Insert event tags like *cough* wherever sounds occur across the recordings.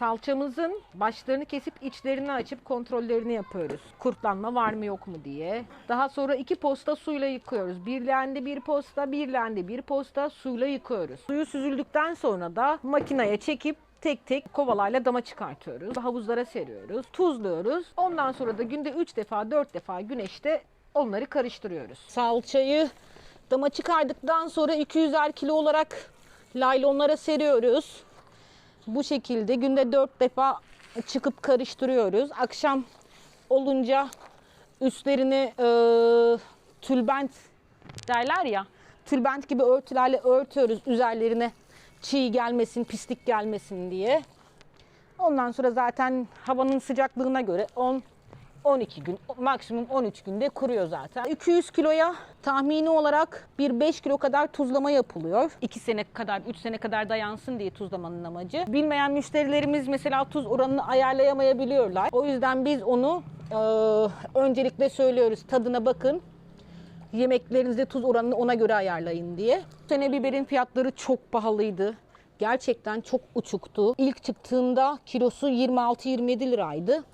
Salçamızın başlarını kesip içlerini açıp kontrollerini yapıyoruz. Kurtlanma var mı yok mu diye. Daha sonra iki posta suyla yıkıyoruz. Bir leğende bir posta, bir leğende bir posta suyla yıkıyoruz. Suyu süzüldükten sonra da makineye çekip tek tek kovalarla dama çıkartıyoruz. Havuzlara seriyoruz. Tuzluyoruz. Ondan sonra da günde 3 defa 4 defa güneşte onları karıştırıyoruz. Salçayı dama çıkardıktan sonra 200'er kilo olarak laylonlara seriyoruz. Bu şekilde günde 4 defa çıkıp karıştırıyoruz. Akşam olunca üstlerini e, tülbent derler ya. Tülbent gibi örtülerle örtüyoruz üzerlerine çiğ gelmesin, pislik gelmesin diye. Ondan sonra zaten havanın sıcaklığına göre 10 12 gün, maksimum 13 günde kuruyor zaten. 200 kiloya tahmini olarak bir 5 kilo kadar tuzlama yapılıyor. 2 sene kadar, 3 sene kadar dayansın diye tuzlamanın amacı. Bilmeyen müşterilerimiz mesela tuz oranını ayarlayamayabiliyorlar. O yüzden biz onu e, öncelikle söylüyoruz. Tadına bakın. Yemeklerinizde tuz oranını ona göre ayarlayın diye. Bu sene biberin fiyatları çok pahalıydı. Gerçekten çok uçuktu. İlk çıktığında kilosu 26-27 liraydı.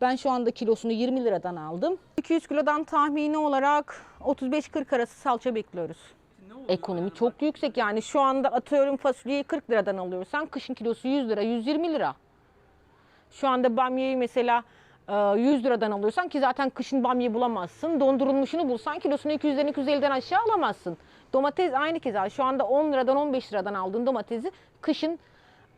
Ben şu anda kilosunu 20 liradan aldım. 200 kilodan tahmini olarak 35-40 arası salça bekliyoruz. Ekonomi çok yüksek yani şu anda atıyorum fasulyeyi 40 liradan alıyorsan kışın kilosu 100 lira 120 lira. Şu anda bamyayı mesela e, 100 liradan alıyorsan ki zaten kışın bamya bulamazsın. Dondurulmuşunu bulsan kilosunu 200'den 250'den aşağı alamazsın. Domates aynı keza şu anda 10 liradan 15 liradan aldığın domatesi kışın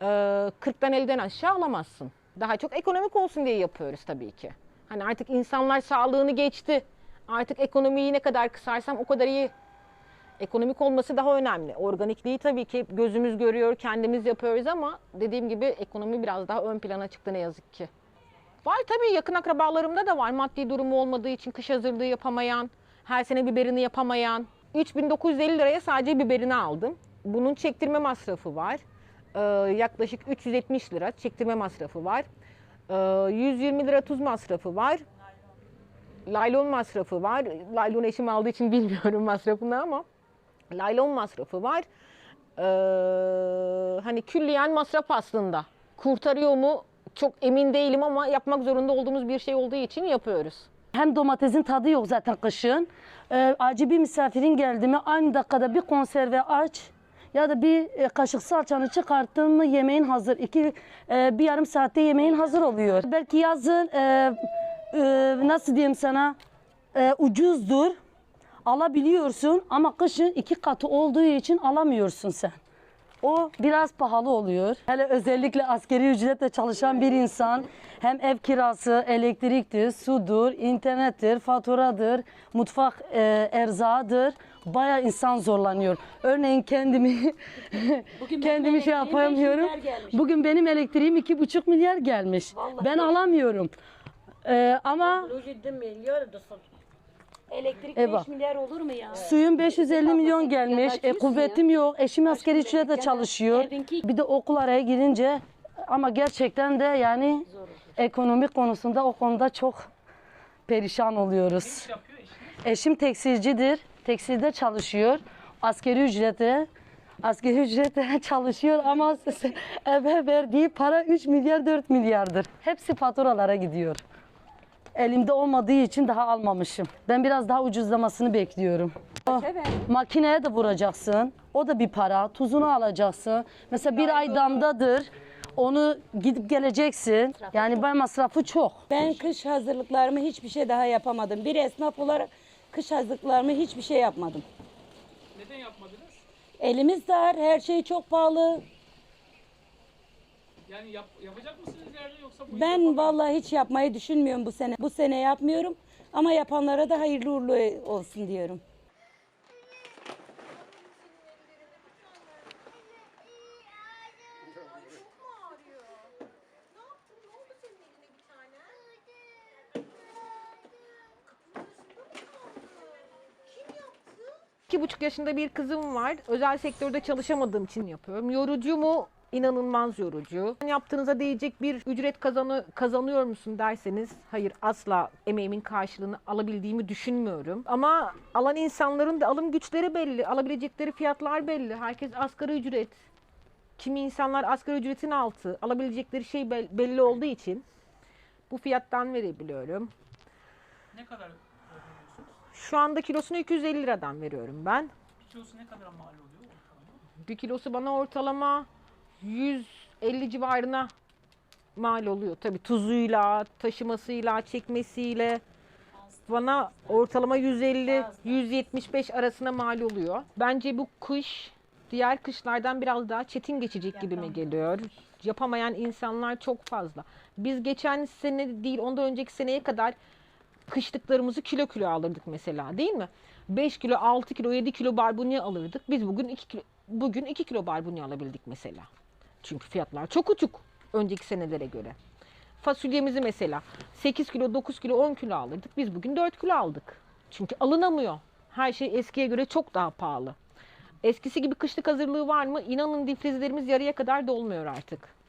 e, 40'tan 50'den aşağı alamazsın. Daha çok ekonomik olsun diye yapıyoruz tabii ki. Hani artık insanlar sağlığını geçti. Artık ekonomiyi ne kadar kısarsam o kadar iyi. Ekonomik olması daha önemli. Organikliği tabii ki gözümüz görüyor, kendimiz yapıyoruz ama dediğim gibi ekonomi biraz daha ön plana çıktı ne yazık ki. Var tabii yakın akrabalarımda da var. Maddi durumu olmadığı için kış hazırlığı yapamayan, her sene biberini yapamayan. 3950 liraya sadece biberini aldım. Bunun çektirme masrafı var. Ee, yaklaşık 370 lira çektirme masrafı var. Ee, 120 lira tuz masrafı var. Laylon masrafı var. Laylon eşim aldığı için *laughs* bilmiyorum masrafını ama laylon masrafı var. Ee, hani külliyen masraf aslında. Kurtarıyor mu? Çok emin değilim ama yapmak zorunda olduğumuz bir şey olduğu için yapıyoruz. Hem domatesin tadı yok zaten kışın. Ee, acı bir misafirin geldi mi aynı dakikada bir konserve aç ya da bir e, kaşık salçanı çıkarttın mı yemeğin hazır. İki, e, bir yarım saatte yemeğin hazır oluyor. Belki yazın e, nasıl diyeyim sana ucuzdur alabiliyorsun ama kışın iki katı olduğu için alamıyorsun sen. O biraz pahalı oluyor. Hele özellikle askeri ücretle çalışan bir insan hem ev kirası, elektriktir, sudur, internettir, faturadır, mutfak e, erzağıdır. Baya insan zorlanıyor. Örneğin kendimi *laughs* kendimi şey yapamıyorum. Bugün benim elektriğim iki buçuk milyar gelmiş. ben alamıyorum. E, ama Proje milyar da sat. Elektrik E 5 bak. milyar olur mu ya? Suyum 550 milyon gelmiş. E, kuvvetim yok. Eşim askeri ücretle çalışıyor. Evinki- Bir de okul araya girince ama gerçekten de yani ekonomik konusunda o konuda çok perişan oluyoruz. Eşim tekstilcidir. Tekstilde çalışıyor. Askeri ücrete Askeri *laughs* ücretle çalışıyor ama *laughs* eve verdiği para 3 milyar 4 milyardır. Hepsi faturalara gidiyor. Elimde olmadığı için daha almamışım. Ben biraz daha ucuzlamasını bekliyorum. Oh, makineye de vuracaksın. O da bir para. Tuzunu alacaksın. Mesela bir ay damdadır. Onu gidip geleceksin. Yani ben masrafı çok. Ben kış hazırlıklarımı hiçbir şey daha yapamadım. Bir esnaf olarak kış hazırlıklarımı hiçbir şey yapmadım. Neden yapmadınız? Elimiz dar, her şey çok pahalı. Yani yap, yapacak mısınız ileride yoksa bu Ben vallahi hiç yapmayı düşünmüyorum bu sene. Bu sene yapmıyorum ama yapanlara da hayırlı uğurlu olsun diyorum. İki buçuk yaşında bir kızım var. Özel sektörde çalışamadığım için yapıyorum. Yorucu mu? İnanılmaz yorucu. Yaptığınıza değecek bir ücret kazanı, kazanıyor musun derseniz hayır asla emeğimin karşılığını alabildiğimi düşünmüyorum. Ama alan insanların da alım güçleri belli. Alabilecekleri fiyatlar belli. Herkes asgari ücret Kimi insanlar asgari ücretin altı alabilecekleri şey bel- belli olduğu için bu fiyattan verebiliyorum. Ne kadar? Şu anda kilosunu 250 liradan veriyorum ben. Bir kilosu ne kadar mal oluyor ortalama? Bir kilosu bana ortalama 150 civarına mal oluyor. Tabii tuzuyla, taşımasıyla, çekmesiyle bana ortalama 150-175 arasına mal oluyor. Bence bu kış diğer kışlardan biraz daha çetin geçecek gibime geliyor. Yapamayan insanlar çok fazla. Biz geçen sene değil ondan önceki seneye kadar kışlıklarımızı kilo kilo alırdık mesela değil mi? 5 kilo, 6 kilo, 7 kilo barbunya alırdık. Biz bugün 2 kilo, bugün 2 kilo barbunya alabildik mesela. Çünkü fiyatlar çok uçuk önceki senelere göre. Fasulyemizi mesela 8 kilo, 9 kilo, 10 kilo alırdık. Biz bugün 4 kilo aldık. Çünkü alınamıyor. Her şey eskiye göre çok daha pahalı. Eskisi gibi kışlık hazırlığı var mı? İnanın difrizlerimiz yarıya kadar dolmuyor artık.